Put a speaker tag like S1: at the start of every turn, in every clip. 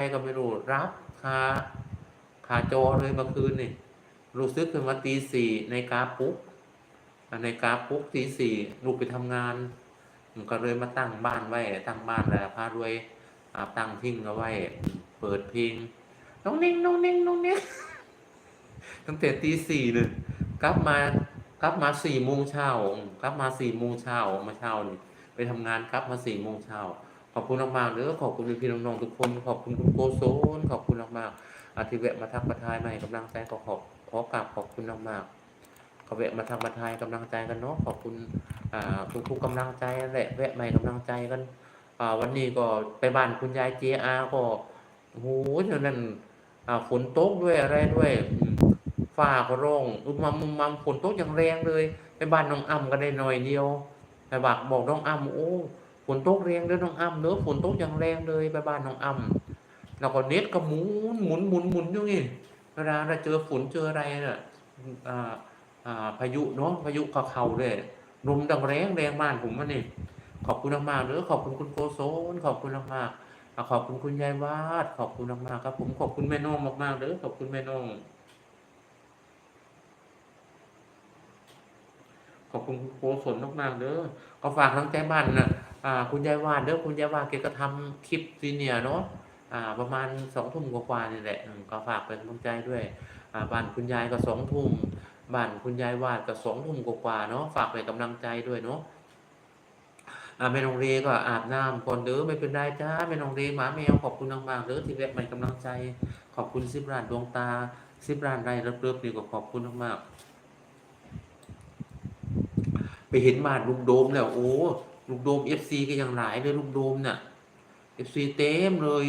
S1: รก็ไม่รู้รับคาคาจอเลยเมื่อคืนนี่รู้สึกขึ้นมาตีสี่ในกาปุ๊กในกาปุ๊กตีสี่ลูกไปทำงานผมก็เลยมาตั้งบ้านไว้ตั้งบ้านแล้วพารวยตั้งทิ้งเอาไว้ เปิดเพลงน้องนิ่งน้องนิ่งน้องนิ่งตั้งแต่ตีสี่เลยกลับมากลับมาสี่โมงเช้ากลับมาสี่โมงเช้ามาเช้านี่ไปทำงานกลับมาสี่โมงเช้า ขอบคุณมากๆเด้อขอบคุณพี่น้องๆทุกคน ขอบคุณคุณโกโซน ขอบคุณมากๆอาทิแวะมาทักมาทายมาให้กำลังใจก็ขอบขอกราบขอบคุณมากๆก็แวะมาทักมาทายกำลังใจกันเนาะขอบคุณอ่าทุกกำลังใจแหละแวะมาให้กำลังใจกันอ่าวันนี้ก็ไปบ้านคุณยายเจอาก็โหเท่านั้นอ่าฝนตกด้วยอะไรด้วยอืมฟ้าก็ร้องอึมมัมอึมมัมฝนตกอย่างแรงเลย ไปบ้านน้องอ้ำก็ได้หน่อยเดียวไปบักบอกน้องอ้ำโอ้ นตกแรงเด้อน้องอ้ำเด้อฝนตกอย่างแรงเลยไปบ้านน้องอ้ำแล้วก็เน็ตก็หมุนหมุนหมุนหมุนอยู่นี่เวลาเราเจอฝนเจออะไรน่ะอ่าอ่าพายุเนาะพายุเขาเขาเลยลมดังแรงแรงบ้านผมมันนี่ขอบคุณมากๆเด้อขอบคุณคุณโกโซนขอบคุณมากๆขอบคุณคุณยายวาดขอบคุณมากๆครับ ผมขอบคุณแม่น้องมากๆเด้อขอบคุณแม่น้องขอบคุณโกศลมากๆเด้อก็ฝากทั้งใจบ้านนะ คุณยายวาดเด้อคุณยายวาดแกก็ทำคลิปซีเนียเนาะประมาณสองทุ่มกว่าๆนี่แหละก็ฝากเป็นกำลังใจด้วยบ้านคุณยายก็สองทุ่มบ้านคุณยายวาดก็สองทุ่มกว่าๆเนาะฝากเป็นกำลังใจด้วยเนาะอ่าแม่นองเรก็อาบน้ำก่อนเด้อไม่เป็นไรจ้าแม่นองเรหมาแมวขอบคุณมากๆเด้อที่แวะเป็นกำลังใจ ขอบคุณสิบรานดวงตาสิบรานไรเริบๆนี่ก็ขอบคุณมากๆไปเห็นบ้านลูกโดมแล้วโอ้ ลูกโดมเอฟซีก็ยังหลายเลยลูกโดมเนี่ยเอฟซีเต็มเลย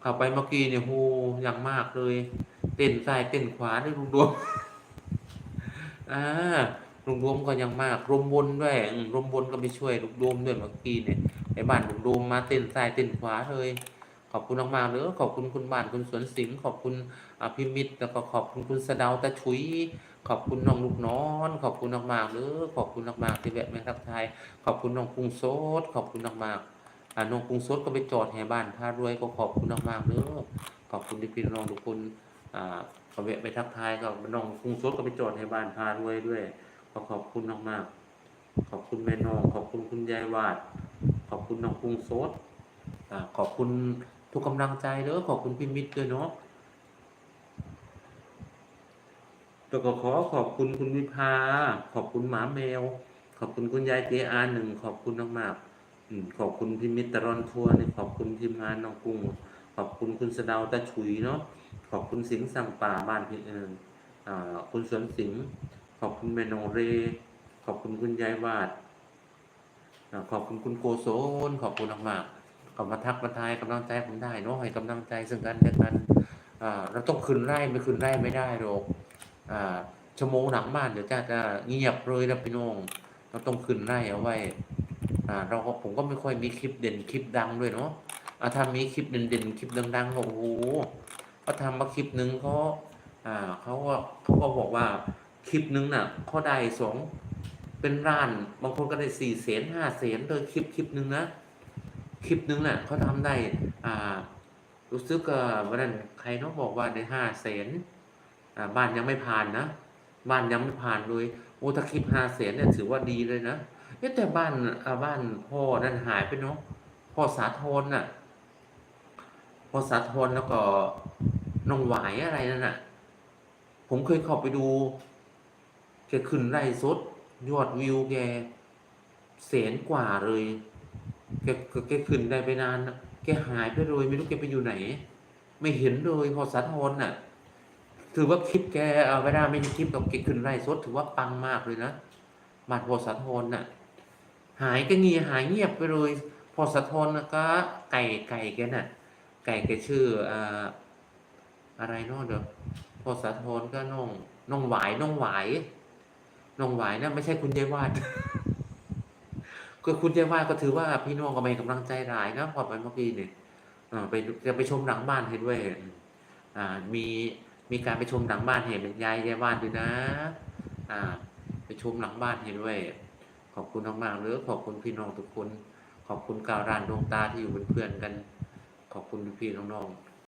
S1: เข้าไปเมื่อกี้เนี่ยโหอย่างมากเลย เต้นซ้ายเต้นขวาด้วยลูกโดมอ่าลูกโดมก็ยังมากรวมบนด้วยอืมรวมบนก็ไปช่วยลูกโดมด้วยเมื่อกี้เนี่ยไอ้บ้านลูกโดมมาเต้นซ้ายเต้นขวาเลยขอบคุณมากๆเลยขอบคุณคุณบ้านคุณสวนสิงห์ขอบคุณอ่าพิมิตรแล้วก็ขอบคุณคุณสะเดาตะชุย ขอบคุณน้องลูกน้อน ขอบคุณมากๆเลยขอบคุณมากๆที่แวะมาทักทายขอบคุณน้องกรุงโซดขอบคุณมากๆอ่าน้องกรุงโซดก็ไปจอดแห่บ้านพารวยก็ขอบคุณมากๆเลยขอบคุณที่พี่น้องทุกคนอ่าก็แวะไปทักทายก็น้องกรุงโซดก็ไปจอดแห่บ้านพารวยด้วยก็ขอบคุณมากๆขอบคุณแม่น้องขอบคุณคุณยายวาด ขอบคุณน้องกรุงโซดอ่าขอบคุณทุกกำลังใจเด้อขอบคุณพี่มิตรด้วยเนาะ แล้วก็ขอขอบคุณคุณวิภา ขอบคุณหมาแมว ขอบคุณคุณยายเจอาหนึ่งขอบคุณมากๆขอบคุณพิมิตรตรอนทัวร์นี่ขอบคุณทีมงานน้องกุ้ง ขอบคุณคุณสดาวตาฉุยเนาะขอบคุณสิงห์สังป่าบ้านพี่เอิญคุณสวนสิงห์ขอบคุณแมนโนเร ขอบคุณคุณยายวาดขอบคุณคุณโกโซนขอบคุณมากๆขอมาทักมาทายกำลังใจผมได้เนาะให้กำลังใจซึ่งกันและกันเราต้องคืนไร่ไม่คืนไร่ไม่ได้หรอก ชั่วโมงหลังบ้านเดี๋ยวจะจะเงียบเลยนะพี่น้องเราต้องขึ้นไล่เอาไว้เราก็ผมก็ไม่ค่อยมีคลิปเด่นคลิปดังด้วยเนาะอ่าถ้ามีคลิปเด่นๆคลิปดังๆก็โอ้โหเขาทำมาคลิปหนึ่งเขาเขาก็เขาก็บอกว่าคลิปหนึ่งน่ะเขาได้สองเป็นร้าน บางคนก็ได้สี่แสนห้าแสนเลยคลิปคลิปหนึ่งนะคลิปหนึ่งน่ะเขาทำได้ อ่า รู้สึกว่าวันนั้นใครเนาะบอกว่าได้ห้าแสน บ้านยังไม่ผ่านนะ บ้านยังไม่ผ่านเลยโอ้ถ้าคลิปห้าแสนเนี่ยถือว่าดีเลยนะเอ๊ะแต่บ้านบ้านพ่อนั่นหายไปเนาะพ่อสาธรน่ะพ่อสาธรแล้วก็น้องหวายอะไรนั่นน่ะ ผมเคยเข้าไปดูแกขึ้นไร่สดยอดวิวแกแสนกว่าเลยแกแกขึ้นได้ไปนานแกหายไปเลยไม่รู้แกไปอยู่ไหน ไม่เห็นเลยพอสาธรน่ะ ถือว่าคลิปแกเอาเวลาไม่มีคลิปกับแกขึ้นไร่สดถือว่าปังมากเลยนะบาดพอสะทนน่ะ หายก็เงียหายเงียบไปเลย พอสะทนน่ะก็ ไก่ไก่แกน่ะ ไก่แกชื่ออ่าอะไรนาะเดี๋ยวพอสะทนก็น้องน้องหวายน้องหวายน้องหวายนะไม่ใช่คุณยายวาดก็คุณยายวาดก็ถือว่าพี่น้องก็ไม่กำลังใจหลายนะพอไปเมื่อกี้เนี่ยอ่าไปจะไปชมหลังบ้านให้ด้วย อ่ามี มีการไปชมหลังบ้านเห็นเป็นยายยายบ้านด้วยนะ อ่า ไปชมหลังบ้านเห็นด้วย ขอบคุณมากๆเลยขอบคุณพี่น้องทุกคน ขอบคุณกาวรานดวงตาที่อยู่เป็นเพื่อนกัน ขอบคุณพี่น้องๆ